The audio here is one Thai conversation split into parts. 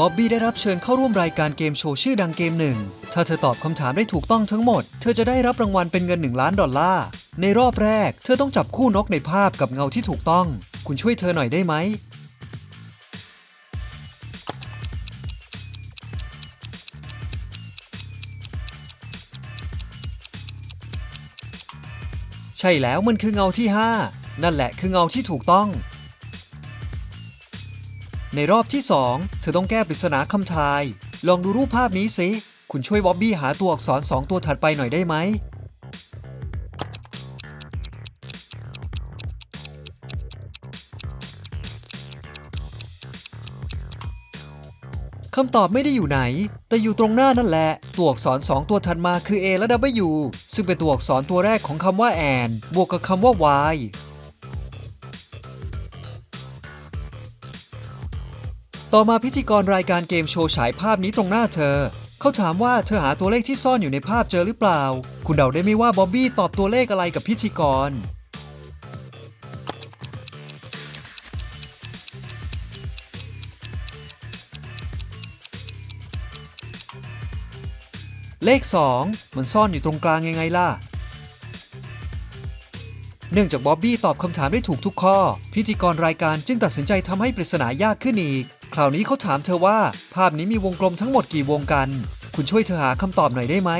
บ๊อบบี้ได้รับเชิญเข้าร่วมรายการเกมโชว์ชื่อดังเกมหนึ่ง ถ้าเธอตอบคำถามได้ถูกต้องทั้งหมด เธอจะได้รับรางวัลเป็นเงิน 1 ล้านดอลลาร์ ในรอบแรก เธอต้องจับคู่นกในภาพกับเงาที่ถูกต้อง คุณช่วยเธอหน่อยได้ไหม ใช่แล้วมันคือเงาที่ 5 นั่นแหละคือเงาที่ถูกต้อง ในรอบที่ 2 เธอต้องแก้ปริศนาคำทาย ลองดูรูปภาพนี้สิ คุณช่วยบ๊อบบี้หาตัวอักษร 2 ตัวถัดไปหน่อยได้ไหม คำตอบไม่ได้อยู่ไหน แต่อยู่ตรงหน้านั่นแหละ ตัวอักษร 2 ตัวถัดมาคือ A และ W ซึ่งเป็นตัวอักษรตัวแรกของคำว่า and บวกกับคำว่า y ต่อมาพิธีกรรายการเกมโชว์ฉายภาพนี้ตรงหน้าเธอ เขาถามว่าเธอหาตัวเลขที่ซ่อนอยู่ในภาพเจอหรือเปล่า คุณเดาได้ไหมว่าบ๊อบบี้ตอบตัวเลขอะไรกับพิธีกร เลข 2 มันซ่อนอยู่ตรงกลางยังไงล่ะ เนื่องจากบ๊อบบี้ตอบคำถามได้ถูกทุกข้อ พิธีกรรายการจึงตัดสินใจทำให้ปริศนายากขึ้นอีก คราวนี้เขาถามเธอว่า ภาพนี้มีวงกลมทั้งหมดกี่วงกัน คุณช่วยเธอหาคำตอบหน่อยได้ไหม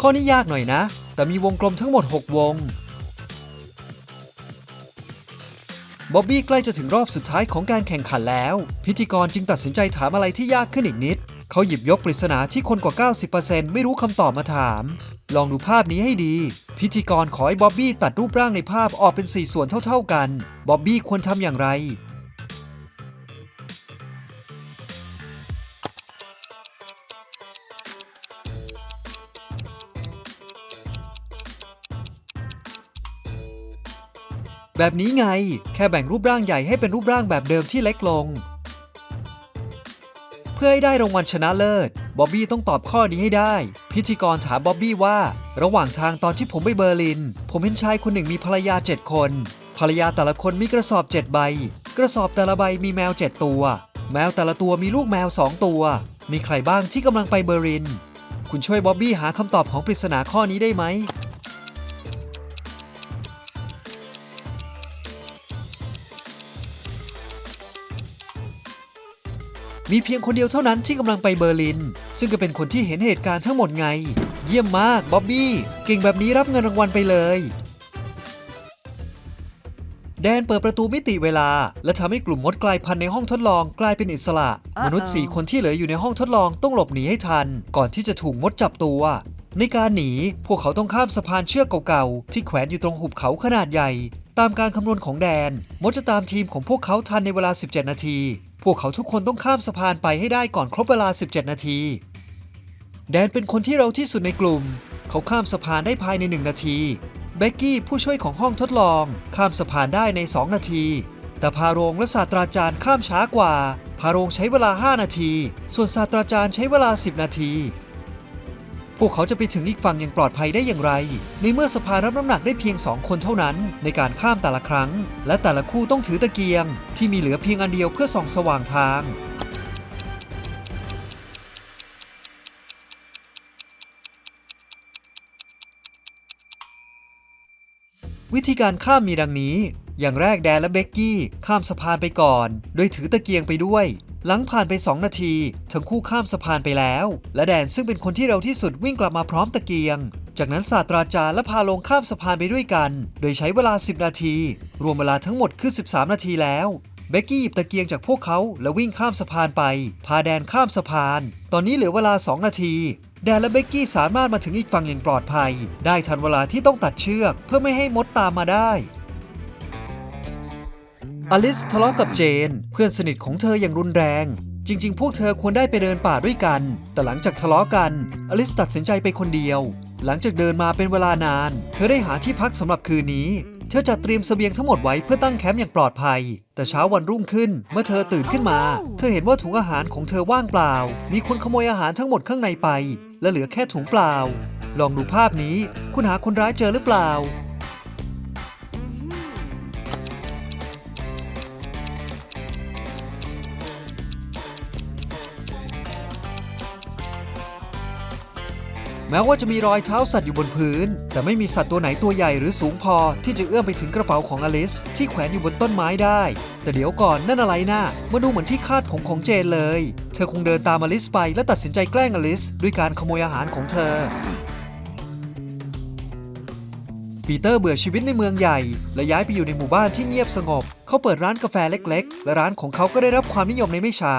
ข้อนี้ยากหน่อยนะ แต่มีวงกลมทั้งหมด 6 วง บ๊อบบี้ใกล้จะถึงรอบสุดท้ายของการแข่งขันแล้ว พิธีกรจึงตัดสินใจถามอะไรที่ยากขึ้นอีกนิด เขาหยิบยกปริศนาที่คนกว่า 90%ไม่รู้คำตอบมาถาม ลองดูภาพนี้ให้ดี พิธีกรขอให้บ๊อบบี้ตัดรูปร่างในภาพออกเป็น 4 ส่วนเท่าๆกัน บ๊อบบี้ควรทำอย่างไร แบบนี้ไง แค่แบ่งรูปร่างใหญ่ให้เป็นรูปร่างแบบเดิมที่เล็กลง พื่อให้ได้รางวัลชนะเลิศบ๊อบบี้ต้องตอบข้อนี้ให้ได้ พิธีกรถามบ๊อบบี้ว่า ระหว่างทางตอนที่ผมไปเบอร์ลิน ผมเห็นชายคนหนึ่งมีภรรยา 7 คน ภรรยาแต่ละคนมีกระสอบ 7 ใบ กระสอบแต่ละใบมีแมว 7 ตัว แมวแต่ละตัวมีลูกแมว 2 ตัว มีใครบ้างที่กำลังไปเบอร์ลิน คุณช่วยบ๊อบบี้หาคำตอบของปริศนาข้อนี้ได้ไหม มีเพียงคนเดียวเท่านั้นที่กำลังไปเบอร์ลิน ซึ่งก็เป็นคนที่เห็นเหตุการณ์ทั้งหมดไง เยี่ยมมากบ๊อบบี้ เก่งแบบนี้รับเงินรางวัลไปเลย แดนเปิดประตูมิติเวลา และทำให้กลุ่มมดกลายพันธุ์ในห้องทดลองกลายเป็นอิสระ Uh-oh มนุษย์4คนที่เหลืออยู่ในห้องทดลองต้องหลบหนีให้ทัน ก่อนที่จะถูกมดจับตัว ในการหนีพวกเขาต้องข้ามสะพานเชือกเก่าๆที่แขวนอยู่ตรงหุบเขาขนาดใหญ่ ตามการคำนวณของแดน มดจะตามทีมของพวกเขาทันในเวลา 17 นาทีพ วกเขาทุกคนต้องข้ามสะพานไปให้ได้ก่อนครบเวลา 17 นาที แดนเป็นคนที่เร็วที่สุดในกลุ่ม เขาข้ามสะพานได้ภายใน 1 นาที เบกกี้ผู้ช่วยของห้องทดลอง ข้ามสะพานได้ใน 2 นาที แต่พาโรงและศาสตราจารย์ข้ามช้ากว่า พาโรงใช้เวลา 5 นาที ส่วนศาสตราจารย์ใช้เวลา 10 นาที พวกเขาจะไปถึงอีกฝั่งอย่างปลอดภัยได้อย่างไร ในเมื่อสะพานรับน้ำหนักได้เพียง 2 คนเท่านั้น ในการข้ามแต่ละครั้ง และแต่ละคู่ต้องถือตะเกียง ที่มีเหลือเพียงอันเดียวเพื่อส่องสว่างทางวิธีการข้ามมีดังนี้ อย่างแรกแดนและเบกกี้ ข้ามสะพานไปก่อน โดยถือตะเกียงไปด้วย หลังผ่านไป 2 นาที ทั้งคู่ข้ามสะพานไปแล้ว และแดนซึ่งเป็นคนที่เร็วที่สุดวิ่งกลับมาพร้อมตะเกียง จากนั้นศาสตราจารย์และพาลงข้ามสะพานไปด้วยกัน โดยใช้เวลา 10 นาที รวมเวลาทั้งหมดคือ 13 นาทีแล้วเบกกี้หยิบตะเกียงจากพวกเขาแล้ววิ่งข้ามสะพานไป พาแดนข้ามสะพาน ตอนนี้เหลือเวลา 2 นาที แดนและเบกกี้สามารถมาถึงอีกฝั่งอย่างปลอดภัย ได้ทันเวลาที่ต้องตัดเชือก เพื่อไม่ให้มดตามมาได้ อลิสทะเลาะกับเจน เพื่อนสนิทของเธออย่างรุนแรง จริง ๆ พวกเธอควรได้ไปเดินป่าด้วยกัน แต่หลังจากทะเลาะกันอลิสตัดสินใจไปคนเดียว หลังจากเดินมาเป็นเวลานาน เธอได้หาที่พักสำหรับคืนนี้ เธอจัดเตรียมเสบียงทั้งหมดไว้เพื่อตั้งแคมป์อย่างปลอดภัย แต่เช้าวันรุ่งขึ้น เมื่อเธอตื่นขึ้นมา เธอเห็นว่าถุงอาหารของเธอว่างเปล่า มีคนขโมยอาหารทั้งหมดข้างในไป และเหลือแค่ถุงเปล่า ลองดูภาพนี้ คุณหาคนร้ายเจอหรือเปล่า แม้ว่าจะมีรอยเท้าสัตว์อยู่บนพื้น แต่ไม่มีสัตว์ตัวไหนตัวใหญ่หรือสูงพอที่จะเอื้อมไปถึงกระเป๋าของอลิสที่แขวนอยู่บนต้นไม้ได้ แต่เดี๋ยวก่อนนั่นอะไรนะ่ะมาดูเหมือนที่คาดผมของเจนเลย เธอคงเดินตามอลิสไปและตัดสินใจแกล้งอลิสด้วยการขโมยอาหารของเธอปีเตอร์เบื่อชีวิตในเมืองใหญ่ และย้ายไปอยู่ในหมู่บ้านที่เงียบสงบ เขาเปิดร้านกาแฟเล็ก ๆ และร้านของเขาก็ได้รับความนิยมในไม่ช้า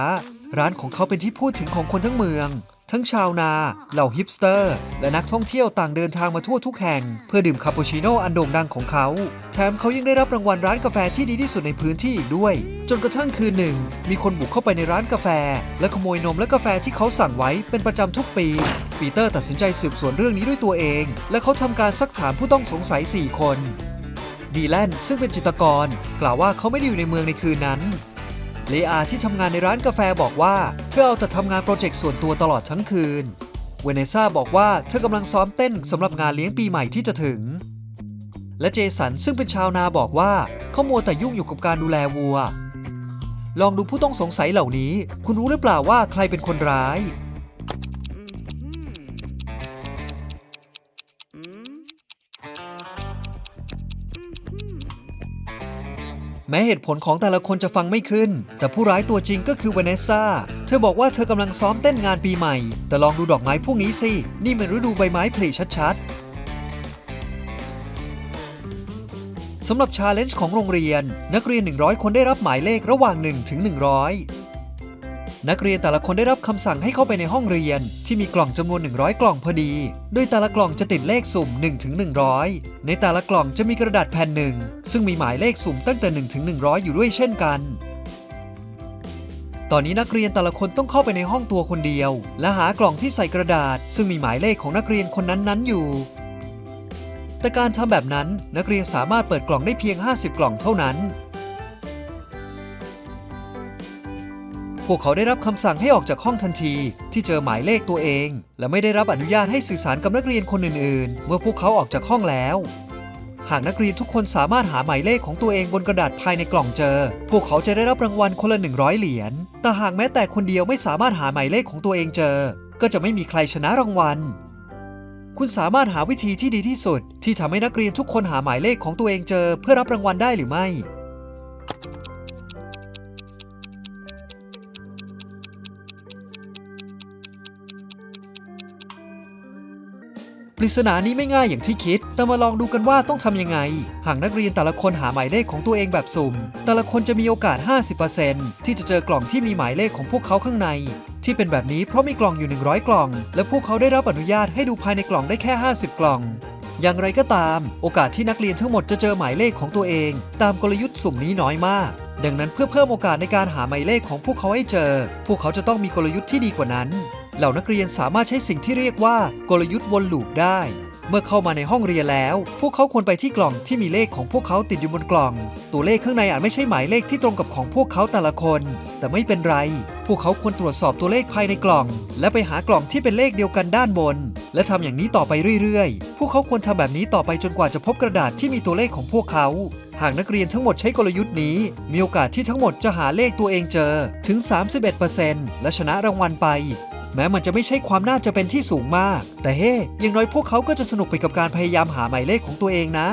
ร้านของเขาเป็นที่พูดถึงของคนทั้งเมือง ทั้งชาวนา เหล่าฮิปสเตอร์ และนักท่องเที่ยวต่างเดินทางมาทั่วทุกแห่ง เพื่อดื่มคาปูชิโน่อันโด่งดังของเขา แถมเขายังได้รับรางวัลร้านกาแฟที่ดีที่สุดในพื้นที่อีกด้วย จนกระทั่งคืนหนึ่ง มีคนบุกเข้าไปในร้านกาแฟ และขโมยนมและกาแฟที่เขาสั่งไว้เป็นประจำทุกปี ปีเตอร์ตัดสินใจสืบสวนเรื่องนี้ด้วยตัวเอง และเขาทำการซักถามผู้ต้องสงสัย 4 คนดีแลนซึ่งเป็นจิตรกร กล่าวว่าเขาไม่ได้อยู่ในเมืองในคืนนั้น เลอาที่ทำงานในร้านกาแฟบอกว่า เธอเอาแต่ทำงานโปรเจกต์ส่วนตัวตลอดทั้งคืน เวเนซ่าบอกว่าเธอกำลังซ้อมเต้นสำหรับงานเลี้ยงปีใหม่ที่จะถึง และเจสันซึ่งเป็นชาวนาบอกว่าเขามัวแต่ยุ่งอยู่กับการดูแลวัว ลองดูผู้ต้องสงสัยเหล่านี้ คุณรู้หรือเปล่าว่าใครเป็นคนร้าย แม้เหตุผลของแต่ละคนจะฟังไม่ขึ้น แต่ผู้ร้ายตัวจริงก็คือเวเนซ่า เธอบอกว่าเธอกำลังซ้อมเต้นงานปีใหม่ แต่ลองดูดอกไม้พวกนี้สิ นี่มันฤดูใบไม้ผลิชัดๆสำหรับชาเลนจ์ของโรงเรียน นักเรียน 100 คนได้รับหมายเลขระหว่าง 1 ถึง 100 นักเรียนแต่ละคนได้รับคำสั่งให้เข้าไปในห้องเรียน ที่มีกล่องจำนวน 100 กล่องพอดี โดยแต่ละกล่องจะติดเลขสุ่ม1ถึง100 ในแต่ละกล่องจะมีกระดาษแผ่นหนึ่งซึ่งมีหมายเลขสุ่มตั้งแต่1ถึง100 อยู่ด้วยเช่นกัน ตอนนี้นักเรียนแต่ละคนต้องเข้าไปในห้องตัวคนเดียว และหากล่องที่ใส่กระดาษ ซึ่งมีหมายเลขของนักเรียนคนนั้นๆอยู่ แต่การทำแบบนั้นนักเรียนสามารถเปิดกล่องได้เพียง 50 กล่องเท่านั้น พวกเขาได้รับคำสั่งให้ออกจากห้องทันที ที่เจอหมายเลขตัวเอง และไม่ได้รับอนุญาตให้สื่อสารกับนักเรียนคนอื่น ๆ เมื่อพวกเขาออกจากห้องแล้ว หากนักเรียนทุกคนสามารถหาหมายเลขของตัวเองบนกระดาษภายในกล่องเจอ พวกเขาจะได้รับรางวัลคนละ 100 เหรียญ แต่หากแม้แต่คนเดียวไม่สามารถหาหมายเลขของตัวเองเจอ ก็จะไม่มีใครชนะรางวัล คุณสามารถหาวิธีที่ดีที่สุด ที่ทำให้นักเรียนทุกคนหาหมายเลขของตัวเองเจอ เพื่อรับรางวัลได้หรือไม่ ปริศนานี้ไม่ง่ายอย่างที่คิด แต่มาลองดูกันว่าต้องทำยังไง หากนักเรียนแต่ละคนหาหมายเลขของตัวเองแบบสุ่ม แต่ละคนจะมีโอกาส 50%ที่จะเจอกล่องที่มีหมายเลขของพวกเขาข้างใน ที่เป็นแบบนี้เพราะมีกล่องอยู่ 100 กล่อง และพวกเขาได้รับอนุญาตให้ดูภายในกล่องได้แค่ 50 กล่องอย่างไรก็ตาม โอกาสที่นักเรียนทั้งหมดจะเจอหมายเลขของตัวเอง ตามกลยุทธ์สุ่มนี้น้อยมาก ดังนั้นเพื่อเพิ่มโอกาสในการหาหมายเลขของพวกเขาให้เจอ พวกเขาจะต้องมีกลยุทธ์ที่ดีกว่านั้น เหล่านักเรียนสามารถใช้สิ่งที่เรียกว่ากลยุทธ์วนลูปได้ เมื่อเข้ามาในห้องเรียนแล้ว พวกเขาควรไปที่กล่องที่มีเลขของพวกเขาติดอยู่บนกล่อง ตัวเลขข้างในอาจไม่ใช่หมายเลขที่ตรงกับของพวกเขาแต่ละคน แต่ไม่เป็นไร พวกเขาควรตรวจสอบตัวเลขภายในกล่อง และไปหากล่องที่เป็นเลขเดียวกันด้านบน และทำอย่างนี้ต่อไปเรื่อยๆ พวกเขาควรทำแบบนี้ต่อไปจนกว่าจะพบกระดาษที่มีตัวเลขของพวกเขาหากนักเรียนทั้งหมดใช้กลยุทธ์นี้ มีโอกาสที่ทั้งหมดจะหาเลขตัวเองเจอถึง 31%และชนะรางวัลไป แม้มันจะไม่ใช่ความน่าจะเป็นที่สูงมาก แต่เฮ้ อย่างน้อยพวกเขาก็จะสนุกไปกับการพยายามหาหมายเลขของตัวเองนะ